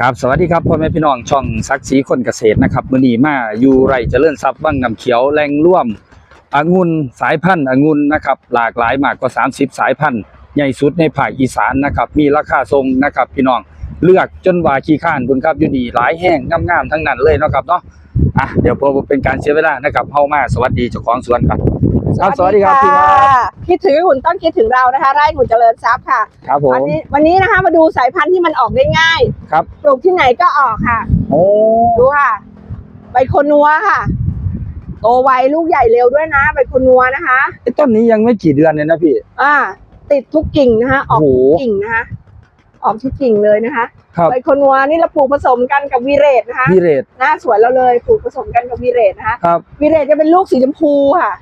ครับสวัสดีครับพ่อแม่พี่น้องช่องซักสีคนเกษตรนะครับมือนีมาอยู่ไร่เจริญทรัพย์วังน้ำเขียวแหล่งร่วมองุ่นสายพันธุ์องุ่นนะครับหลากหลายมากกว่า 30 สายพันธุ์ใหญ่สุดในภาคอีสานนะครับมีราคาทรงนะครับพี่น้องเลือกจนว่าขี้ข้านคุณครับอยู่นี่หลายแห้งงามๆทั้งนั้นเลยนะครับเนาะอะเดี๋ยวพอเป็นการเสียเวลานะครับเฮามาสวัสดีเจ้าของสวนครับ ครับสวัสดีครับพี่ครับ คิดถึงหุ่นต้นคิดถึงเรานะคะไร่หุ่นเจริญทรัพย์ค่ะครับผมวันนี้วันนี้นะคะมาดูสายพันธุ์ที่มันออกได้ง่ายครับปลูกที่ไหนก็ออกค่ะโอ้ดูค่ะ ใบโคนนัวค่ะโตไวลูกใหญ่เร็วด้วยนะใบโคนนัวนะคะไอ้ต้นนี้ยังไม่กี่เดือนเลยนะพี่ อ่า ติดทุกกิ่งนะคะออกโอ้ทุโหกกิ่งนะคะออกทุกกิ่งเลยนะคะครับใบโคนนัวนี่เราปลูกผสมกันกับวีเรตนะคะพี่เรศหน้าสวนเราเลยปลูกผสมกันกับวีเรตนะคะครับวีเรตจะเป็นลูกสีชมพูค่ะ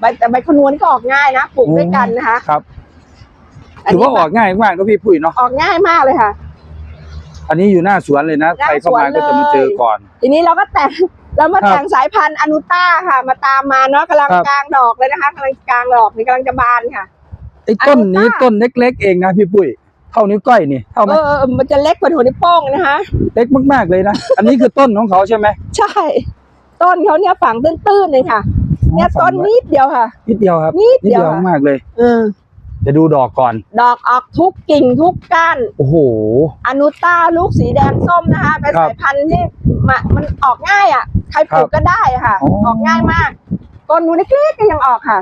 ใบแต่ใบโคนนัวนี่ก็ออกง่ายนะปลูกด้วยกันนะคะครับอันถือนี้ว่าออกง่ายมากก็พี่ปุ้ยเนาะออกง่ายมากเลยค่ะ อันนี้อยู่หน้าสวนเลยนะหน้าใครเข้ามาสวนเลยก็จะมาเจอก่อน ทีนี้เราก็แต่งเรามาครับแต่งสายพันธุ์อนุต้าค่ะ มาตามมาเนาะกำลังครับกลางดอกเลยนะคะกำลังกลางดอกนี่กำลังจะบานค่ะไอ้ต้นนี้อนุต้าต้นเล็กๆเองนะพี่ปุ้ยเท่านิ้วก้อยนี่เท่าไหมเออเออมันจะเล็กกว่าหัวนิ้วโป้งนะคะเล็กมากๆเลยนะ อันนี้คือต้นของเขาใช่ไหมใช่ ต้นเขาเนี่ยฝังตื้นๆเลยค่ะ เนี่ยต้นนิดเดียวค่ะ นิดเดียวครับนิดนิดเดียวเดียวค่ะมากเลยเออจะดูดอกก่อน ดอกออกทุกกิ่งทุกก้าน โอ้โห อนุต้าลูกสีแดงส้มนะคะ เป็นครับสายพันธุ์ที่มามันออกง่ายอะ ใครปลูกก็ได้ค่ะอ๋อออกง่ายมากต้นนู้นเล็กๆก็ยังออกค่ะ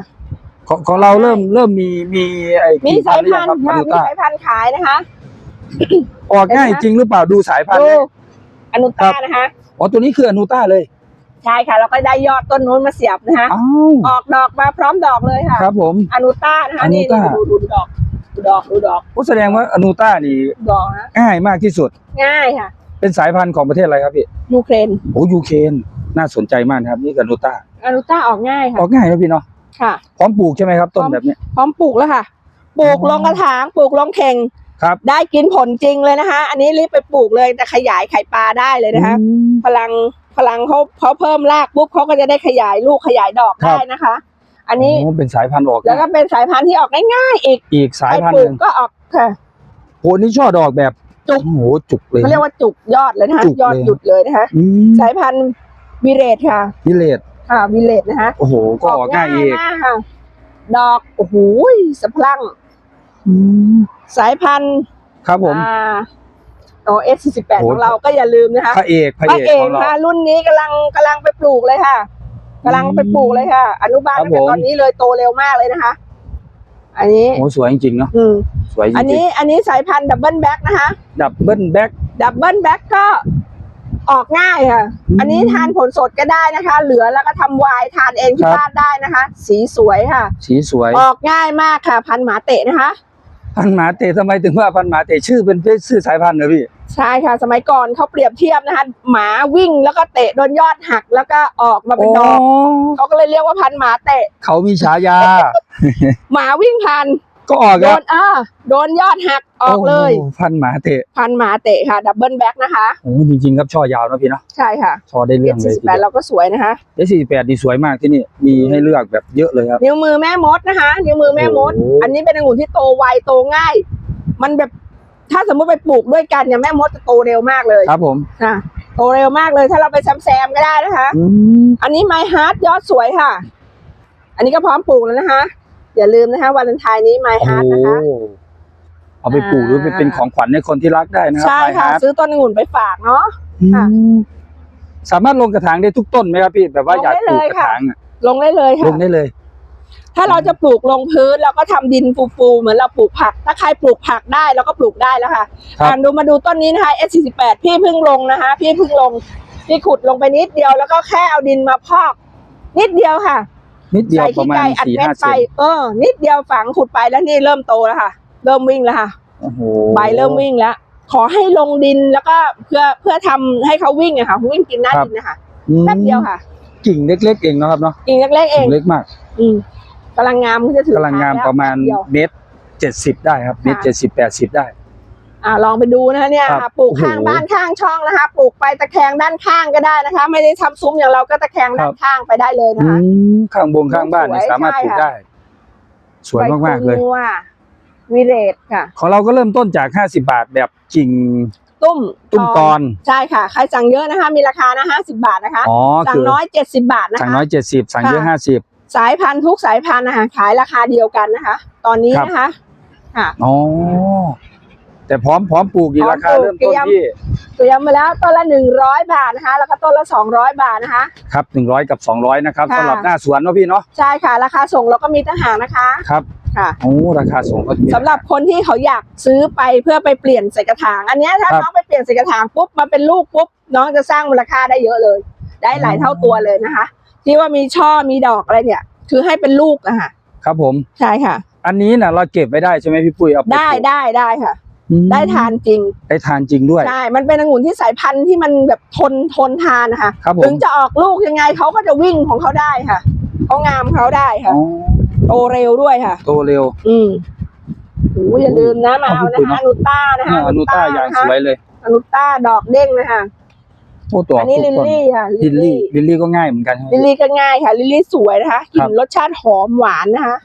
ของของเราเริ่มเริ่มมีมีไอ้มีกี่สายหรือพัยันงธุ์ครับอค่ะนุมีต้าสายพันธุ์ขายนะคะ ออกง่ายเห็นไหมจริงหรือเปล่าดูสายพันดูธุ์เนี่ยอนุต้านะคะ อ๋อตัวนี้คืออนุต้าเลย ใช่ค่ะเราก็ได้ยอดต้นนู้นมาเสียบนะคะอ้าวออกดอกมาพร้อมดอกเลยค่ะครับผม อนุต้านะคะอนุนี่ต้า ดูดูดูดอกดูดอกดูดอกโอ้แสดงว่าอนุต้านี่ดูดอกนะง่ายมากที่สุด ง่ายค่ะเป็นสายพันธุ์ของประเทศอะไรครับพี่ยูเครนโอ้ยูเคนน่าสนใจมากนะครับ นี่กับนูต้าอนุต้าออกง่ายอค่ะอกง่ายนะพี่เนาะค่ะ พร้อมปลูกใช่ไหมครับต้นพร้อมแบบเนี้ย พร้อมปลูกแล้วค่ะ ปลูกอ๋อ ลงกระถาง ปลูกลงเข่ง ครับได้กินผลจริงเลยนะคะ อันนี้รีบไปปลูกเลยแต่ขยายไข่ปลาได้เลยนะคะ อืมพลัง พลังเขาเขาเพิ่มรากปุ๊บเขาก็จะได้ขยายลูกขยายดอกครับ ได้นะคะ อันนี้โอ้เป็นสายพันธุ์ออกแล้วก็เป็นสายพันธุ์ที่ออกง่ายๆอีกอีกสายใครพันปธุ์ลูหกนึ่งก็ออกค่ะโอ้นี่ช่อดอกแบบจุก โอ้โหจุกเลย เขาเรียกว่าจุกยอดเลยนะคะจุกเลยยอดหยุดเลยนะคะ อืมสายพันธุ์วิเรตค่ะ พิเลตค่ะวิเลตนะคะโอ้โห ก็ออกง่ายอีกมากค่ะ ดอกโอ้โหสะพรั่ง อืมสายพันธุ์ครับผม อ่าโอเอสสิบแปดโอ้ของเราก็อย่าลืมนะคะพระเอกพระพระเอกเอขกองเราค่ะรุ่นนี้กำลังกำลังไปปลูกเลยค่ะกำลังไปปลูกเลยค่ะ อนุบาลครับตั้งแต่ผมตอนนี้เลยโตเร็วมากเลยนะคะ อันนี้โอ้สวยจริงๆเนาะอืมสวยจอันริงนี้อันนี้สายพันธุ์ดับเบิลแบ็กนะคะๆดับเบิลแบ็คดับเบิลแบ็กก็ออกง่ายค่ะอืมอันนี้ทานผลสดก็ได้นะคะ เหลือแล้วก็ทำไวายทานเองที่ครับบ้านได้นะคะ สีสวยค่ะ สีสวย ออกง่ายมากค่ะ พันธุ์หมาเตะนะคะ พันธุ์หมาเตะทำไมถึงว่าพันธุ์หมาเตะชื่อเป็นชื่อสายพันธุ์เหรอพี่ ใช่ค่ะ สมัยก่อนเขาเปรียบเทียบนะคะ หมาวิ่งแล้วก็เตะโดนยอดหักแล้วก็ออกมาเป็นดอกเขาก็เลยเรียกว่าพันธุ์หมาเตะ เขามีฉายา หมาวิ่งพันก็ออกโดอะนอ่าโดนยอดหักออกเลยโพันธุ์หมาเตะ พันหมาเตะค่ะ ดับเบิลแบ็กนะคะโอ้จริงๆครับช่อยาวนะพี่เนาะใช่ค่ะช่อได้เรื่องเอเลยสี่แปดเราก็สวยนะคะเอสี่แปดนี่สวยมากที่นี่มีให้เลือกแบบเยอะเลยครับนิ้วมือแม่มดนะคะ นิ้วมือแม่มดโอ้โหอันนี้เป็นองุ่นที่โตไวโตง่าย มันแบบ ถ้าสมมติไปปลูกด้วยกันเนี่ยแม่มดจะโตเร็วมากเลยครับผมค่ะโตเร็วมากเลย ถ้าเราไปแซมๆก็ได้นะคะ อืมอันนี้ไมฮาร์ดยอดสวยค่ะ อันนี้ก็พร้อมปลูกแล้วนะคะ อย่าลืมนะคะวันเลนไทน์นี้ไมโอ้ฮาร์ดโหนะคะเอาไปปลูกหรือไปเป็นของขวัญให้คนที่รักได้นะครัใช่ค่ะไมฮาร์ทซื้อต้นองุ่นไปฝากเนาะ ค่ะ อืมสามารถลงกระถางได้ทุกต้นไหมครับพี่แบบว่าอยากปลูกกระถางอะลงได้เลยลค่ะ งได้เลย ถ้าเราจะปลูกลงพื้นเราก็ทำดินฟูๆเหมือนเราปลูกผัก ถ้าใครปลูกผักได้เราก็ปลูกได้แล้วค่ะครับอ่าดูมาดูต้นนี้นะคะ S48 พี่เพิ่งลงนะคะ พี่เพิ่งลงพี่ขุดลงไปนิดเดียวแล้วก็แค่เอาดินมาพอก นิดเดียวค่ะ นิดเดียวใส่ประขี้มาณไก่อัดสี่เม็ดห้าไปเซนเออ นิดเดียวฝังขุดไปแล้วนี่เริ่มโตแล้วค่ะ เริ่มวิ่งแล้วค่ะโอ้โหใบเริ่มวิ่งแล้วขอให้ลงดินแล้วก็เพื่อเพื่อทำให้เขาวิ่งอะค่ะวิ่งกินหน้าดินนะคะอืมแป๊บเดียวค่ะ กิ่งเล็ก ๆ เองเนาะครับเนาะกิ่งเล็กๆเองกิ่งเล็กมาก อืม กำลังงามมันจะถึงกำลังงามทแล้วประมาณแป๊บเดียว เมตรเจ็ดสิบได้ครับ เมตรค่ะ เจ็ดสิบแปดสิบได้ อ่าลองไปดูนะคะเนี่ยครับค่ะปลูกโอ้โหข้างบ้านข้างช่องนะคะ ปลูกไปตะแคงด้านข้างก็ได้นะคะ ไม่ได้ทำซุ้มอย่างเราก็ตะแคงด้านข้างไปได้เลยนะอืคะ มข้างบนข้างบ้านนี่สวยสามารถปลูกใช่ค่ะ ได้ สวยมากๆเลยใบคูนัววิเรตค่ะ ของเราก็เริ่มต้นจาก 50 บาทแบบกิ่งตุ้มตุ้มตอน ใช่ค่ะ ใครสั่งเยอะนะคะ มีราคานะห้าสิบาทนะคะ อ๋อสั่คืงอน้อยเจ็ดสิบาทนะสั่งคะ น้อยเจ็ดสิบสั่งเยอะ ค่ะห้าสิบ สายพันธุ์ทุกสายพันธุ์นะคะขายราคาเดียวกันนะคะ ตอนนี้ครับนะคะค่ะอ๋อแต่พร้อมพร้อมปลูกกี่พร้อมราคาปลูกเริ่มต้นเตรียมที่เตรียมมาแล้วต้นละหนึ่งร้อยบาทนะคะ แล้วก็ต้นละสองร้อยบาทนะคะครับหนึ่งร้อยกับสองร้อยนะครับค่ะสำหรับหน้าสวนเนาะพี่เนาะใช่ค่ะ ราคาส่งเราก็มีต่างหากนะคะครับค่ะโอ้ราคาส่งก็มีสำหรับคนที่เขาอยากซื้อไปเพื่อไปเปลี่ยนใส่กระถาง อันเนี้ยถ้าครับน้องไปเปลี่ยนใส่กระถางปุ๊บมาเป็นลูกปุ๊บน้องจะสร้างมูลค่าได้เยอะเลย ได้หลายเท่าตัวเลยนะคะ ที่ว่ามีช่อมีดอกอะไรเนี่ย คือให้เป็นลูกอะค่ะครับผม ใช่ค่ะ อันนี้น่ะเราเก็บไว้ได้ใช่ไหมพี่ปุ้ยเอาไปได้ปลูกได้ได้ค่ะ อืมได้ทานจริงได้ทานจริงด้วย ใช่มันเป็นองุ่นที่สายพันธุ์ที่มันแบบทนทนทานนะคะครับผถึมงจะออกลูกยังไงเขาก็จะวิ่งของเขาได้ค่ะเขางามเขาได้ค่ะ อ๋อโตเร็วด้วยค่ะ โตเร็ว อืมโอ้ยอย่าลืมนะมาเอาขอบนะคุณคะนะอนุต้านะคะเนี่ยอนุต้าอย่างสวยเลยอนุต้าดอกเด้งนะคะ โอ้ตัวอันนี้ลิลลี่ค่ะลิลลี่ลิลลี่ก็ง่ายเหมือนกันใช่ไหมลิลลี่ก็ง่ายค่ะลิลลี่สวยนะคะกครัลิ่บนรสชาติหอมหวานนะคะ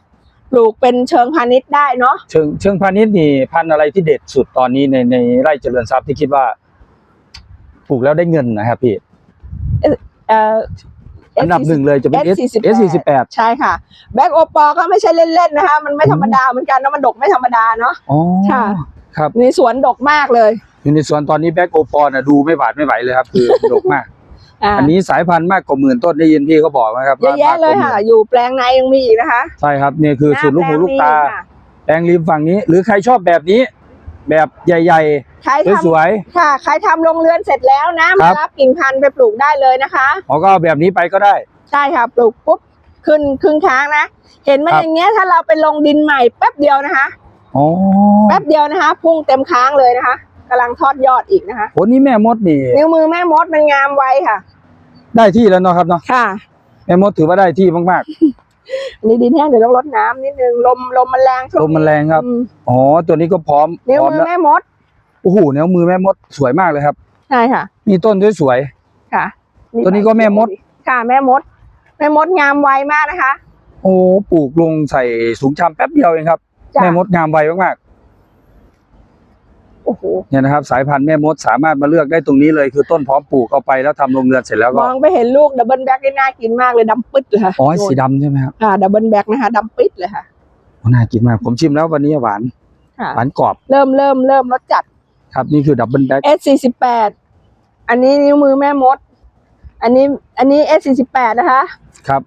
ปลูกเป็นเชิงพาณิชย์ได้เนาะเชิงเชิงพาณิชย์นี่พันธุ์อะไรที่เด็ดสุดตอนนี้ในในไร่เจริญทรัพย์ที่คิดว่าปลูกแล้วได้เงินนะครับพี่เอ่ออันดับหนึ่งเลยจะเป็น S S48 S 4 8ใช่ค่ะ แบ็กโอปอก็ไม่ใช่เล่นๆนะคะ มันไม่ธรรมดาเหมือนกันนะมันดกไม่ธรรมดาเนาะอ๋อค่ะ ครับในสวนดกมากเลย อยู่ในสวนตอนนี้แบ็กโอปอลนะดูไม่หวาดไม่ไหวเลยครับ คือดกมากอ่าอันนี้สายพันธุ์มากกว่าหมื่นต้นได้ยินพี่เขาบอกนะครับเยอะแยะเลยค่ะ อยู่แปลงในยังมีอีกนะคะ ใช่ครับนี่คือสุดลูกหูลูกตาหน้แปลงมีค่ะแปลงริมฝั่งนี้ หรือใครชอบแบบนี้ แบบใหญ่ใครๆทำสวยค่ะ ใครทำโรงเรือนเสร็จแล้วนะครัมาบรับกิ่งพันธุ์ไปปลูกได้เลยนะคะๆเขาก็เอาแบบนี้ไปก็ได้ใช่ค่ะปลูกปุ๊บขึ้นครึ่งค้างนะ เห็นมันครับอย่างเงี้ยถ้าเราไปลงดินใหม่แป๊บเดียวนะคะอ๋อแป๊บเดียวนะคะ พุ่งเต็มค้างเลยนะคะกำลังทอดยอดอีกนะคะโหนี่แม่มดนี่ นิ้วมือแม่มดมันงามไวค่ะ ได้ที่แล้วเนาะครับเนาะค่ะ แม่มดถือว่าได้ที่มากอันนี้ดินแห้งเดี๋ยวต้องรดน้ำนิดนึงลมลมมันแรงช่วงลมมันแรงครับอืมๆอ๋อตัวนี้ก็พร้อมนิ้วพร้อมมือแล้วแม่มดโอ้โหนิ้วมือแม่มดสวยมากเลยครับ ใช่ค่ะ มีต้นสวย ค่ะตัวนี้ก็แม่มด ค่ะ แม่มด แม่มดงามไวมากนะคะๆโอ้ปลูกลงใส่สูงชำแป๊บเดียวเองครับ จ้ะแม่มดงามไวมาก โอ้โหๆเนี่ยนะครับสายพันธุ์แม่มดสามารถมาเลือกได้ตรงนี้เลยคือต้นพร้อมปลูกเอาไปแล้วทำโรงเรือนเสร็จแล้วมก็องไปเห็นลูกดับเบิลแบ็กได้น่ากินมากเลยดำปึ๊ดเลยค่ะอ๋อสีดำใช่ไหมครับค่ะดับเบิลแบ็กนะคะดำปึ๊ดเลยค่ะโอ้น่ากินมากผมชิมแล้ววันนี้หวานค่ะหวานกรอบ เริ่มเริ่มเริ่มรสจัด ครับนี่คือดับเบิลแบ็ก S สี่สิบแปดอันนี้นิ้วมือแม่มด อันนี้อันนี้ S สี่สิบแปดนะคะ ครับ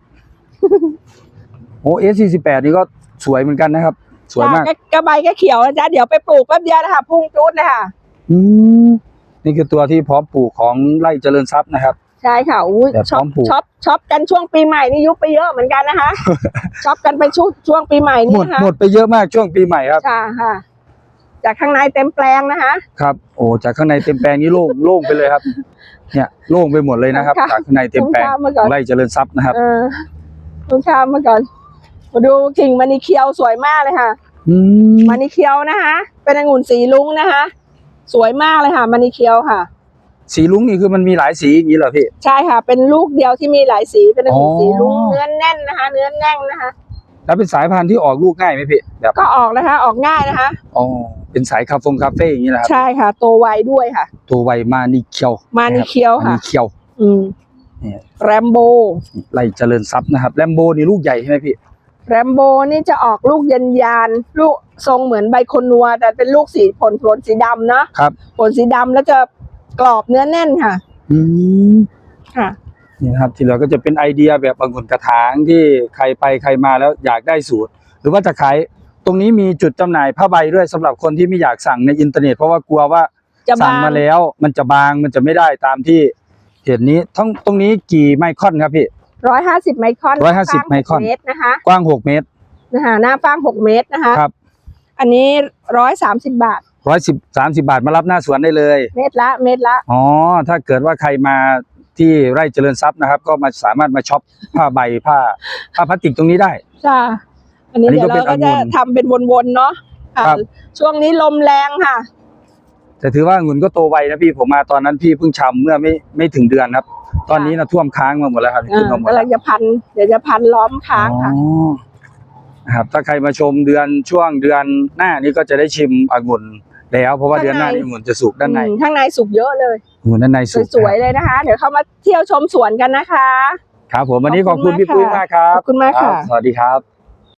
โอ้เอสสี่สิบแปดนี่ก็สวยเหมือนกันนะครับ สวยมากจ้ะกระใบก็เขียวนะจ๊ะเดี๋ยวไปปลูกแป๊บเดียวนะคะพุ่งจุดเลยค่ะอืมนี่คือตัวที่พร้อมปลูกของไร่เจริญทรัพย์นะครับ ใช่ค่ะอุ้ยแบบช็อพร้ปอมปลูกช็อปช็อปกันช่วงปีใหม่นี่ยุบไปเยอะเหมือนกันนะคะช็อปกันไปช่วงช่วงปีใหม่หมนี่ดนะคะหมดไปเยอะมากช่วงปีใหม่ครับค่ะค่ะ จากข้างในเต็มแปลงนะคะ ครับ โอ้จากข้างในเต็มแปลงนี้โล่งโล่งไปเลยครับ เนี่ยโล่งไปหมดเลยนะครับค่ะจากข้างในเต็มแปลงข้ามมาก่อนไร่เจริญทรัพย์นะครับเออลูกค้ามาก่อนมา ดูกิ่งมันนีเคียวสวยมากเลยค่ะอืมมันนีเคียวนะคะ เป็นองุ่นสีลุ้งนะคะ สวยมากเลยค่ะมันนีเคียวค่ะ สีลุ้งนี่คือมันมีหลายสีอย่างนี้เหรอพี่ใช่ค่ะ เป็นลูกเดียวที่มีหลายสีเป็นองุ่นอ๋อสีลุ้งเนื้อแน่นนะคะ เนื้อแน่นนะคะแล้วเป็นสายพันธุ์ที่ออกลูกง่ายไหมพี่แบบก็ออกนะคะ ออกง่ายนะคะอ๋อเป็นสายคาเฟงคาเฟ่อย่างนี้นะครับใช่ค่ะโตไวด้วยค่ะ ตัวไวมานีเคียว มานีเคียวมาค่ะนีเคียว อืมเนี่ยแรมโบไร่เจริญทรัพย์นะครับแลมโบนี่ลูกใหญ่ใช่ไหมพี่ แรมโบนี่จะออกลูกยันยานๆลูกทรงเหมือนใบโคนนัว แต่เป็นลูกสีผลผลสีดำนะครับ ผลสีดำแล้วจะกรอบเนื้อแน่นค่ะ อืมค่ะ นี่นะครับ ที่เหลือก็จะเป็นไอเดียแบบองุ่นกระถางที่ใครไปใครมาแล้วอยากได้สูตร หรือว่าจะขายตรงนี้มีจุดจำหน่ายผ้าใบด้วยสำหรับคนที่ไม่อยากสั่งในอินเทอร์เน็ต เพราะว่ากลัวว่าจะสั่งบางมาแล้ว มันจะบางมันจะไม่ได้ตามที่เห็นนี้ทั้งตรงนี้กี่ไมครอนครับพี่ ร้อยห้าสิบไมครอน150ไมครอนเมตรนะคะ กว้างหกเมตรนะคะหน้าฟ้างหกเมตรนะคะครับ อันนี้ร้อยสามสิบบาทร้อยสิบสามสิบาทมารับหน้าสวนได้เลย เมตรละเมตรละอ๋อถ้าเกิดว่าใครมาที่ไร่เจริญทรัพย์นะครับ ก็มาสามารถมาช็อปผ้าใบผ้าผ้าพลาสติกตรงนี้ได้จ้าอันนี้อันนี้เดี๋ยวก็เราเป็นก็องุ่จะนทำเป็นวนๆเนาะค่ะครับช่วงนี้ลมแรงค่ะแต่ถือว่าองุ่นก็โตไวนะพี่ผมมาตอนนั้นพี่เพิ่งชำเมื่อไม่ไม่ถึงเดือนครับ ตอนนี้นะท่วมค้างมาหมดแล้วครับขึ้นมาหมดกำแล้ลัวงจะพันเดี๋ยวจะพันล้อมค้างค่ะอ๋อนะครับถ้าใครมาชมเดือนช่วงเดือนหน้านี้ก็จะได้ชิมองุ่นแแล้วเพราะว่าเดือนหน้าข้างในนี่มันจะสุกด้านในอืมข้างในสุกเยอะเลยโอ้ด้านในสุกสวยๆเลยนะคะ เดี๋ยวเข้ามาเที่ยวชมสวนกันนะคะ ครับผมวันนี้ขอบคุณขอบคุณพี่ปุ้ยมากมากครับขอบคุณมากค่ะรับสวัสดีครับ